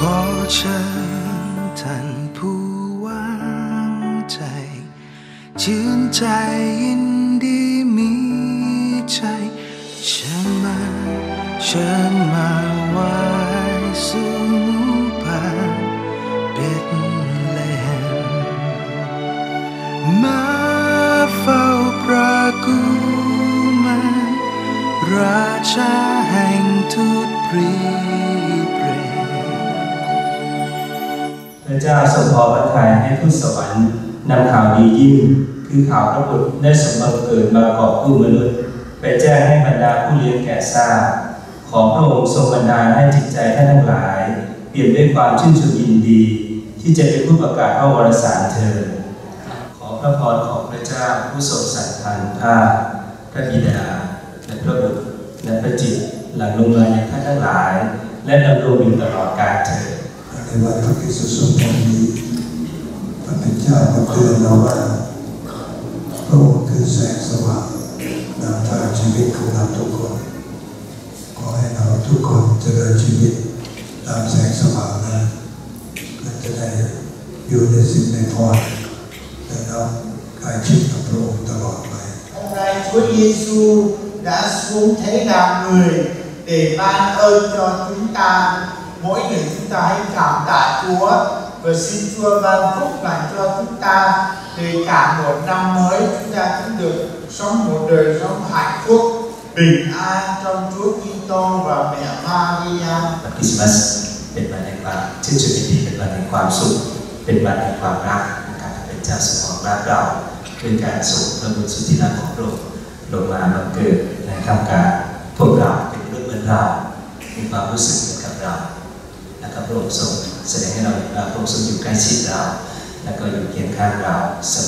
เชิญท่านผู้วางใจ ชื่นใจยินดีมีใจเชิญมาเชิญมาไหว้สู่บ้านเบ็ดเลมมาเฝ้าพระกุมารราชาแห่งทูต จ้าทรงพอพระทัยให้ทูตสวรรค์นำข่าวดียิ่ง คือข่าวพระบุตรได้สมบัติเกิดมากอบกู้มนุษย์ ไปแจ้งให้บรรดาผู้เลี้ยงแก่ทราบ ขอพระองค์ทรงบันดาลให้จิตใจท่านทั้งหลาย เปลี่ยนด้วยความชื่นชมยินดี ที่จะเป็นผู้ประกาศพระวรสารเธอ ขอพระพรของพระเจ้าผู้ทรงสัตย์ทานภาพพระบิดาและพระบุตรและพระจิตรหลังลงมาในท่านทั้งหลาย และดำรงอยู่ตลอดกาลเถิด ในวันพระคริสต์ทรงพระนี้พระเป็นเจ้ามาเตือนเราว่าพระองค์คือแสงสว่างนำทางชีวิตของเราทุกคน ขอให้เราทุกคนเจริญชีวิตตามแสงสว่างนั้นเพื่อจะได้อยู่ในสิ่งในพรและเราใกล้ชิดกับพระองค์ตลอดไป Hôm nay Chúa Giêsu đã xuống thế làm người để ban ơn cho chúng ta. Mỗi người chúng ta hãy cảm tạ Chúa và xin Chúa ban phúc lành cho chúng ta để cả một năm mới chúng ta cũng được sống một đời sống hạnh phúc bình an trong Chúa Kitô và mẹ Maria. วันคริสต์มาสเป็นวันแห่งความชื่นชมยินดีเป็นวันแห่งความสุข เป็นวันแห่งความรักนะครับเป็นเจ้าสมองรักเราด้วยการส่งพระบุตรสุดที่รักของพระองค์ลงมาบังเกิดในท่ามกลางพวกเราเป็นมนุษย์เหมือนเรา มีความรู้สึกเหมือนกับเรา นะครับพระองค์ทรงแสดงให้เราพระองค์ทรงอยู่ใกล้ชิดเรา และก็อยู่เคียงข้างเราเสม